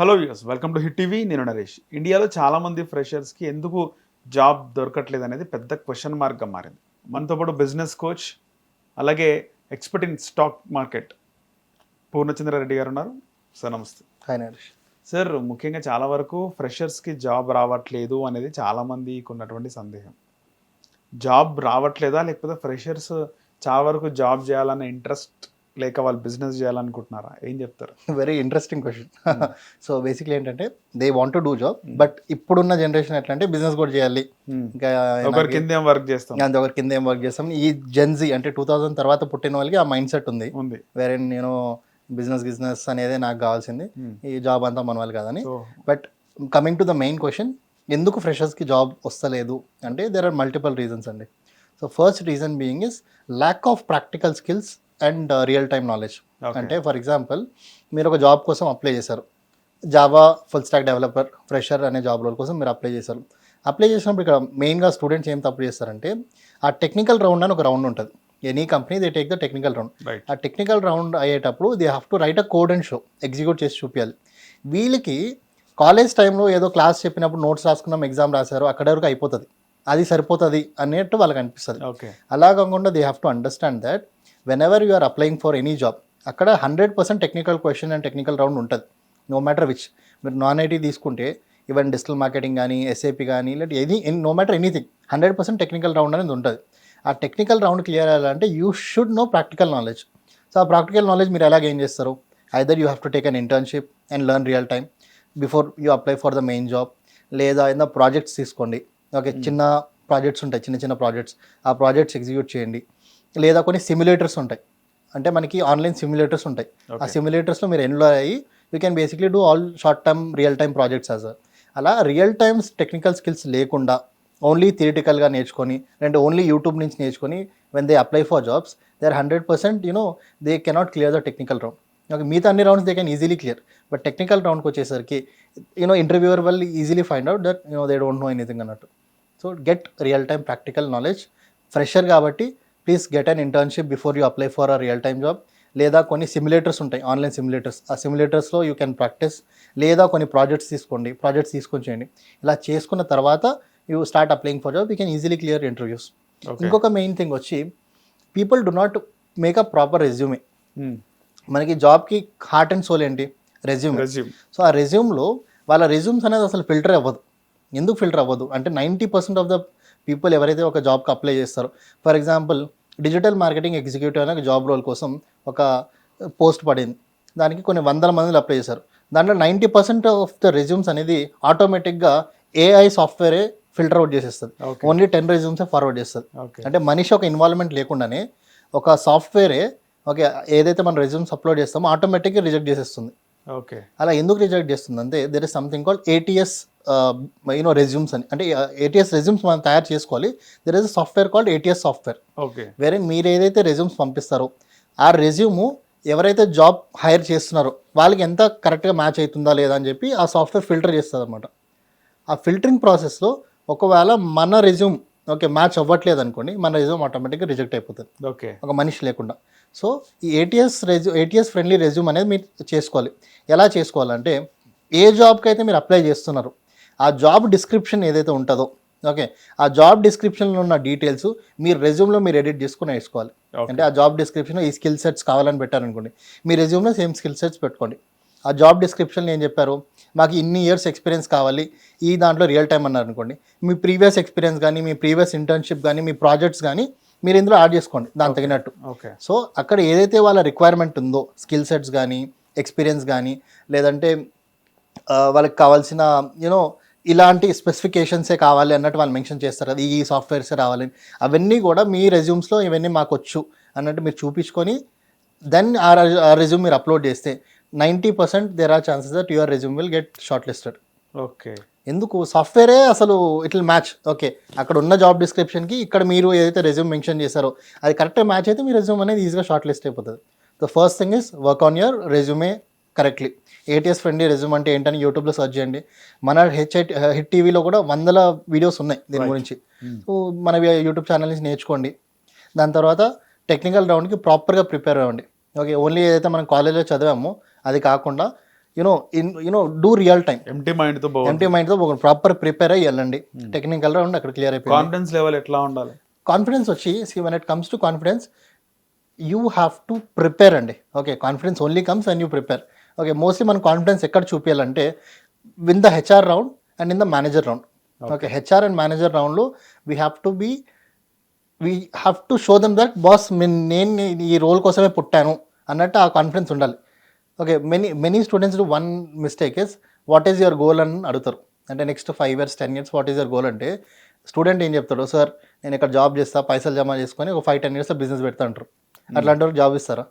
Hello views welcome to hit TV. నేను నరేష్. ఇండియాలో చాలా మంది ఫ్రెషర్స్కి ఎందుకు జాబ్ దొరకట్లేదు అనేది పెద్ద క్వశ్చన్ మార్క్గా మారింది. మనతో పాటు బిజినెస్ కోచ్ అలాగే expert in stock market Purnachandra Reddy గారు ఉన్నారు. సార్ నమస్తే. హాయ్ నరేష్. సార్ ముఖ్యంగా చాలా వరకు ఫ్రెషర్స్కి జాబ్ రావట్లేదు అనేది చాలా మందికి ఉన్నటువంటి సందేహం. జాబ్ రావట్లేదా? లేకపోతే ఫ్రెషర్స్ చాలా వరకు జాబ్ చేయాలన్న ఇంట్రెస్ట్ లేక వాళ్ళు బిజినెస్ చేయాలనుకుంటున్నారా? ఏం చెప్తారు? Very interesting question so basically ఏంటంటే they want to do job but ఇప్పుడున్న జనరేషన్ ఎట్లా అంటే బిజినెస్ కూడా చేయాలి. ఇంకా ఒకరి కింద ఏం వర్క్ చేస్తాం? అంత ఒకరి కింద ఏం వర్క్ చేస్తాం? ఈ జెన్జీ అంటే టూ థౌసండ్ తర్వాత పుట్టిన వాళ్ళకి ఆ మైండ్ సెట్ ఉంది. వేరే నేను బిజినెస్ బిజినెస్ అనేది నాకు కావాల్సింది. Hmm. ఈ జాబ్ అంతా మన వాళ్ళు కాదని. But coming to the main question ఎందుకు ఫ్రెషర్స్కి జాబ్ వస్తలేదు? అంటే దేర్ ఆర్ మల్టిపల్ రీజన్స్ అండి. So first reason being is lack of practical skills and real time knowledge. అంటే ఫర్ ఎగ్జాంపుల్ మీరు ఒక జాబ్ కోసం అప్లై చేశారు. Java full stack developer fresher అనే జాబ్ రోల్ కోసం మీరు అప్లై చేశారు. అప్లై చేసినప్పుడు ఇక్కడ మెయిన్గా స్టూడెంట్స్ ఏం తప్పు చేస్తారంటే ఆ టెక్నికల్ రౌండ్ అని ఒక రౌండ్ ఉంటుంది. Any company they take the technical round ఆ టెక్నికల్ రౌండ్ అయ్యేటప్పుడు they have to write a code and show execute చేసి చూపించాలి వీళ్ళకి కాలేజ్ టైంలో ఏదో క్లాస్ చెప్పినప్పుడు నోట్స్ రాసుకున్నాం ఎగ్జామ్ రాశారు అక్కడ వరకు అయిపోతుంది. అది సరిపోతుంది అన్నట్టు వాళ్ళకి అనిపిస్తుంది. ఓకే అలా కాకుండా they have to understand that whenever you are applying for any job అక్కడ hundred percent technical question and technical round ఉంటుంది. నో మ్యాటర్ విచ్ మీరు నాన్ ఐటీ తీసుకుంటే ఈవెన్ డిజిటల్ మార్కెటింగ్ కానీ ఎస్ఏపి కానీ లేదా any no matter anything hundred percent technical round అనేది ఉంటుంది. ఆ టెక్నికల్ రౌండ్ క్లియర్ అవ్వాలంటే you should know practical knowledge so ఆ ప్రాక్టికల్ నాలెడ్జ్ మీరు ఎలాగ ఏం చేస్తారు? Either you have to take an internship and learn real time before you apply for the main job లేదా ఏదైనా ప్రాజెక్ట్స్ తీసుకోండి. ఓకే చిన్న ప్రాజెక్ట్స్ ఉంటాయి చిన్న చిన్న ప్రాజెక్ట్స్ ఆ ప్రాజెక్ట్స్ ఎగ్జిక్యూట్ చేయండి. లేదా కొన్ని సిమ్యులేటర్స్ ఉంటాయి. అంటే మనకి ఆన్లైన్ సిమ్యులేటర్స్ ఉంటాయి. ఆ. సిమ్యులేటర్స్లో మీరు ఎన్లో అయ్యి you can basically do all short term real time projects as అలా రియల్ టైమ్ టెక్నికల్ స్కిల్స్ లేకుండా ఓన్లీ థియరిటికల్గా నేర్చుకొని అంటే ఓన్లీ యూట్యూబ్ నుంచి నేర్చుకొని when they apply for jobs they are hundred percent you know they cannot clear the technical round okay మిగతా అన్ని rounds they can easily clear but technical రౌండ్కి వచ్చేసరికి you know interviewer will easily find out that you know they don't know anything అన్నట్టు. So get real time practical knowledge fresher కాబట్టి please get an internship before you apply for a real time job. లేదా కొన్ని simulators ఉంటాయి online simulators. ఆ సిమ్యులేటర్స్లో you can practice. లేదా కొన్ని projects తీసుకోండి projects తీసుకొని చేయండి. ఇలా చేసుకున్న తర్వాత you start applying for job. You can easily clear interviews. ఇంకొక మెయిన్ థింగ్ వచ్చి people do not make a proper resume. మనకి జాబ్కి హార్ట్ అండ్ సోల్ ఏంటి? రెజ్యూమే. రెజ్యూమ్. సో ఆ రెజ్యూమ్లో వాళ్ళ రెజ్యూమ్స్ అనేది అసలు ఫిల్టర్ అవ్వదు. ఎందుకు ఫిల్టర్ అవ్వదు? అంటే ninety percent of the people ఎవరైతే ఒక జాబ్కి అప్లై చేస్తారో for example digital marketing executive అనే జాబ్ రోల్ కోసం ఒక పోస్ట్ పడింది. దానికి కొన్ని వందల మందిని అప్లై చేశారు. దాంట్లో ninety percent of the resumes అనేది ఆటోమేటిక్గా ఏఐ సాఫ్ట్వేరే ఫిల్టర్ అవుట్ చేసేస్తుంది. ఓన్లీ టెన్ రెజ్యూమ్సే ఫార్వర్డ్ చేస్తుంది. ఓకే. అంటే మనిషి ఒక ఇన్వాల్వ్మెంట్ లేకుండానే ఒక సాఫ్ట్వేరే ఓకే ఏదైతే మనం రెజ్యూమ్స్ అప్లోడ్ చేస్తామో ఆటోమేటిక్గా రిజెక్ట్ చేసేస్తుంది. ఓకే. అలా ఎందుకు రిజెక్ట్ చేస్తుంది అంటే there is something called ATS you know resumes అని. అంటే ఏటీఎస్ రెజ్యూమ్స్ మనం తయారు చేసుకోవాలి. There is software called ATS software okay. వేరే మీరు ఏదైతే రెజ్యూమ్స్ పంపిస్తారో ఆ రెజ్యూము ఎవరైతే జాబ్ హైర్ చేస్తున్నారో వాళ్ళకి ఎంత కరెక్ట్గా మ్యాచ్ అవుతుందా లేదా అని చెప్పి ఆ సాఫ్ట్వేర్ ఫిల్టర్ చేస్తుంది అనమాట ఆ ఫిల్టరింగ్ ప్రాసెస్లో ఒకవేళ మన రెజ్యూమ్ ఓకే మ్యాచ్ అవ్వట్లేదు అనుకోండి మన రెజ్యూమ్ ఆటోమేటిక్గా రిజెక్ట్ అయిపోతుంది. ఓకే. ఒక మనిషి లేకుండా. సో ఈ ATS resume ATS friendly resume అనేది మీరు చేసుకోవాలి. ఎలా చేసుకోవాలంటే ఏ జాబ్కి అయితే మీరు అప్లై చేస్తున్నారు ఆ జాబ్ డిస్క్రిప్షన్ ఏదైతే ఉంటుందో ఓకే ఆ జాబ్ డిస్క్రిప్షన్లో ఉన్న డీటెయిల్స్ మీరు రెజ్యూమ్లో మీరు ఎడిట్ చేసుకుని వేసుకోవాలి. అంటే ఆ జాబ్ డిస్క్రిప్షన్లో ఈ స్కిల్ సెట్స్ కావాలని పెట్టారనుకోండి మీ రెజ్యూమ్లో సేమ్ స్కిల్ సెట్స్ పెట్టుకోండి. ఆ జాబ్ డిస్క్రిప్షన్లో ఏం చెప్పారు? మాకు ఇన్ని ఇయర్స్ ఎక్స్పీరియన్స్ కావాలి ఈ దాంట్లో రియల్ టైం అన్నారు అనుకోండి మీ ప్రీవియస్ ఎక్స్పీరియన్స్ కానీ మీ ప్రీవియస్ ఇంటర్న్షిప్ కానీ మీ ప్రాజెక్ట్స్ కానీ మీరు ఇందులో యాడ్ చేసుకోండి దాని తగినట్టు. ఓకే. సో అక్కడ ఏదైతే వాళ్ళ రిక్వైర్మెంట్ ఉందో స్కిల్ సెట్స్ కానీ ఎక్స్పీరియన్స్ కానీ లేదంటే వాళ్ళకి కావాల్సిన యూనో ఇలాంటి స్పెసిఫికేషన్సే కావాలి అన్నట్టు వాళ్ళు మెన్షన్ చేస్తారు. అది ఈ సాఫ్ట్వేర్సే రావాలి. అవన్నీ కూడా మీ రెజ్యూమ్స్లో ఇవన్నీ మాకు వచ్చు అన్నట్టు మీరు చూపించుకొని దెన్ ఆ రెజ్యూమ్ మీరు అప్లోడ్ చేస్తే ninety percent there are chances that your resume will get shortlisted okay. ఎందుకు? సాఫ్ట్వేరే అసలు ఇట్ విల్ మ్యాచ్ ఓకే అక్కడ ఉన్న జాబ్ డిస్క్రిప్షన్కి ఇక్కడ మీరు ఏదైతే రెజ్యూమ్ మెన్షన్ చేశారో అది కరెక్ట్గా మ్యాచ్ అయితే మీ రెజ్యూమ్ అనేది ఈజీగా షార్ట్ లిస్ట్ అయిపోతుంది. The first thing is work on your resume correctly ATS friendly resume అంటే ఏంటని యూట్యూబ్లో సెర్చ్ చేయండి. మన హెచ్ఐ హిట్ టీవీలో కూడా వందల వీడియోస్ ఉన్నాయి దీని. గురించి. సో మన యూట్యూబ్ ఛానల్ నుంచి నేర్చుకోండి. దాని తర్వాత టెక్నికల్ రౌండ్కి ప్రాపర్గా ప్రిపేర్ అవ్వండి. ఓకే ఓన్లీ ఏదైతే మనం కాలేజ్లో చదివామో అది కాకుండా you know in you know do real time empty మైండ్తో ఎంటీ మైండ్తో ఒక ప్రాపర్ ప్రిపేర్ అయ్యి వెళ్ళండి. టెక్నికల్ రౌండ్ అక్కడ క్లియర్ అయిపోయింది. కాన్ఫిడెన్స్ లెవెల్ ఎట్లా ఉండాలి? కాన్ఫిడెన్స్ వచ్చి see when it comes to confidence you have to prepare అండి. Okay confidence only comes and you prepare okay mostly మన కాన్ఫిడెన్స్ ఎక్కడ చూపించాలంటే when the HR round and in the manager round okay HR and manager రౌండ్లో we have to be we have to show them that boss నేను ఈ role కోసమే పుట్టాను అన్నట్టు ఆ కాన్ఫిడెన్స్ ఉండాలి. Okay many many students one mistake is what is your goal అని అడుగుతారు. అంటే next five years ten years what is your goal అంటే స్టూడెంట్ ఏం చెప్తాడు సార్ నేను ఇక్కడ జాబ్ చేస్తా పైసలు జమ చేసుకొని ఒక ఫైవ్ టెన్ ఇయర్స్ బిజినెస్ పెడతా అంటారు. అట్లాంటి వాళ్ళు జాబ్ ఇస్తారా?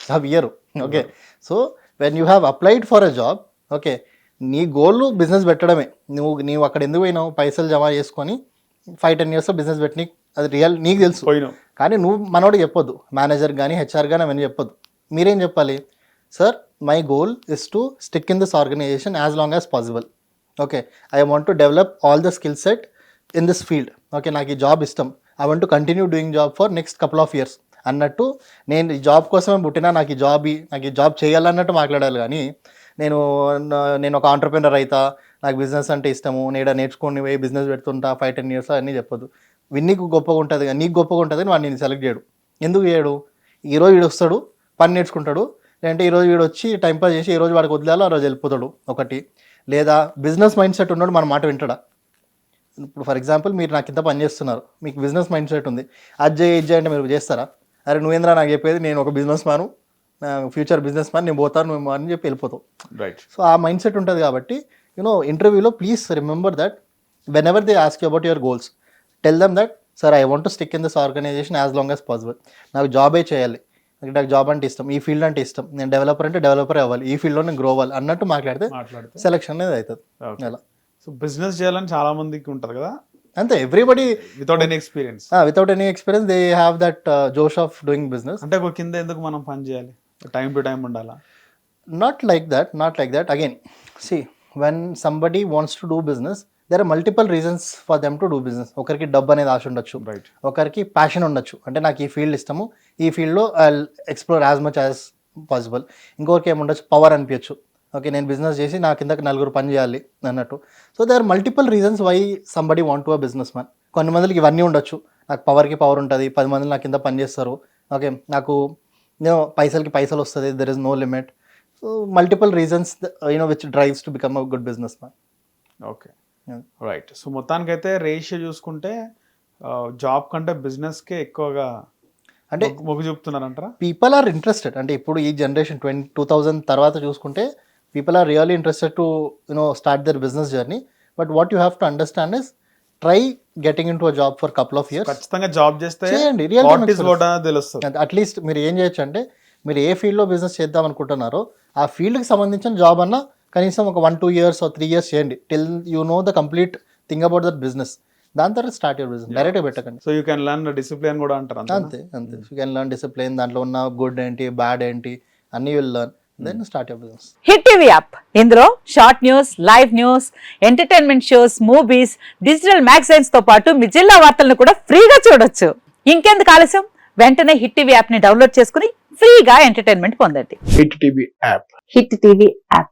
జాబ్ ఇయ్యరు. Okay so when you have applied for a job okay నీ గోల్ బిజినెస్ పెట్టడమే. నువ్వు నీవు అక్కడ ఎందుకు పోయినావు? పైసలు జమ చేసుకొని ఫైవ్ టెన్ ఇయర్స్ బిజినెస్ పెట్టి అది రియల్ నీకు తెలుసు. కానీ నువ్వు మనోడు చెప్పొద్దు. మేనేజర్ కానీ హెచ్ఆర్ కానీ అవన్నీ చెప్పొద్దు. మీరేం చెప్పాలి? Sir my goal is to stick in this organization as long as possible okay I want to develop all the skill set in this field okay నాకు ఈ జాబ్ ఇష్టం. I want to continue doing job for next couple of years అన్నట్టు నేను ఈ job కోసమే పుట్టినా నాకు ఈ జాబ్ నాకు ఈ జాబ్ చేయాలన్నట్టు మాట్లాడాలి కానీ నేను నేను ఒక ఆంటర్ప్రినర్ అవుతా నాకు బిజినెస్ అంటే ఇష్టము. నేను నేర్చుకొని పోయి బిజినెస్ పెడుతుంటా ఫైవ్ టెన్ ఇయర్స్ అన్నీ చెప్పొద్దు. విన్నీకు గొప్పగా ఉంటుంది కానీ నీకు గొప్పగా ఉంటుంది వాడు నేను సెలెక్ట్ చేయడు. ఎందుకు చేయడు? ఈరోజు వీడు వస్తాడు పని నేర్చుకుంటాడు లేదంటే ఈరోజు వీడు వచ్చి టైం పాస్ చేసి ఈ రోజు వాడికి వదిలేయాలో ఆ రోజు వెళ్ళిపోతాడు ఒకటి. లేదా బిజినెస్ మైండ్ సెట్ ఉన్నాడు మన మాట వింటాడా? ఇప్పుడు ఫర్ ఎగ్జాంపుల్ మీరు నాకు ఇంత పని చేస్తున్నారు మీకు బిజినెస్ మైండ్ సెట్ ఉంది. అది చేయి ఇది అంటే మీరు చేస్తారా? అరే నువ్వేంద్రా నాకు చెప్పేది నేను ఒక business man future business man నేను పోతాను నువ్వు అని చెప్పి వెళ్ళిపోతావు. రైట్ సో ఆ మైండ్ సెట్ ఉంటుంది కాబట్టి యూనో ఇంటర్వ్యూలో please remember that whenever they ask about your goals tell them that sir I want to stick in this organisation as long as possible నాకు జాబే చేయాలి. నాకు జాబ్ అంటే ఇష్టం ఈ ఫీల్డ్ అంటే ఇష్టం. నేను డెవలపర్ అంటే డెవలపర్ అవ్వాలి ఈ ఫీల్డ్లో నేను గ్రో అవ్వాలి అన్నట్టు మాట్లాడితే సెలక్షన్ అనేది అవుతుంది. అలా. సో బిజినెస్ చేయాలని చాలా మందికి ఉంటది కదా? అంతే everybody without any experience without any experience they have that జోష్ ఆఫ్ డూయింగ్ బిజినెస్ అంటే ఒక కింద ఎందుకు మనం పని చేయాలి? టైం టు టైం ఉండాలా? Not like that not like that. Again see when somebody wants to do business there are multiple reasons for them to do business. ఒకరికి డబ్బు అనేది ఆశ ఉండొచ్చు. రైట్ ఒకరికి ప్యాషన్ ఉండొచ్చు. అంటే నాకు ఈ ఫీల్డ్ ఇష్టము. ఈ ఫీల్డ్లో I explore as much as possible ఇంకొకరికి ఏముండొచ్చు పవర్ అనిపించచ్చు. ఓకే నేను బిజినెస్ చేసి నా కిందకి నలుగురు పని చేయాలి అన్నట్టు. So they are multiple reasons why somebody want to a business man కొన్ని మందికి ఇవన్నీ ఉండొచ్చు. నాకు పవర్కి పవర్ ఉంటుంది. పది మంది నా కింద పని చేస్తారు. ఓకే నాకు నేను పైసలకి పైసలు వస్తుంది. There is no limit so multiple reasons you know which drives to become a good business man okay right so మొత్తానికైతే రేషియో చూసుకుంటే జాబ్ కంటే బిజినెస్కే ఎక్కువగా అంటే మొగ్గు- చూపుతున్నారంటారా? పీపుల్ ఆర్ ఇంట్రెస్టెడ్ అంటే ఇప్పుడు ఈ జనరేషన్ ట్వంటీ టూ థౌజండ్ తర్వాత చూసుకుంటే people are really interested to you know start their business journey but what you have to understand is try getting into job for couple of years ఖచ్చితంగా job చేస్తే చేయండి, తెలుస్తుంది. At least మీరు ఏం చేయొచ్చు అంటే మీరు ఏ ఫీల్డ్లో బిజినెస్ చేద్దాం అనుకుంటున్నారో ఆ ఫీల్డ్కి సంబంధించిన జాబ్ అన్న కనీసం ఒక one two years three years చేయండి. Till you know the complete thing about that business దాని తర్వాత స్టార్ట్ యువర్ బిజినెస్ డైరెక్ట్గా పెట్టకండి. So you can learn discipline కూడా అంటారు? అంతే అంతే. యూ కెన్ లర్న్ డిసిప్లిన్ దాంట్లో ఉన్న గుడ్ ఏంటి బ్యాడ్ ఏంటి అన్నీ will learn then start your business Hit TV app ఇందులో short news live news entertainment shows movies digital మ్యాగజైన్స్తో పాటు మీ జిల్లా వార్తలను కూడా ఫ్రీగా చూడొచ్చు. ఇంకెందుకు ఆలస్యం? వెంటనే హిట్ టీవీ యాప్ని డౌన్లోడ్ చేసుకుని ఫ్రీగా ఎంటర్టైన్మెంట్ పొందండి. Hit TV app Hit TV app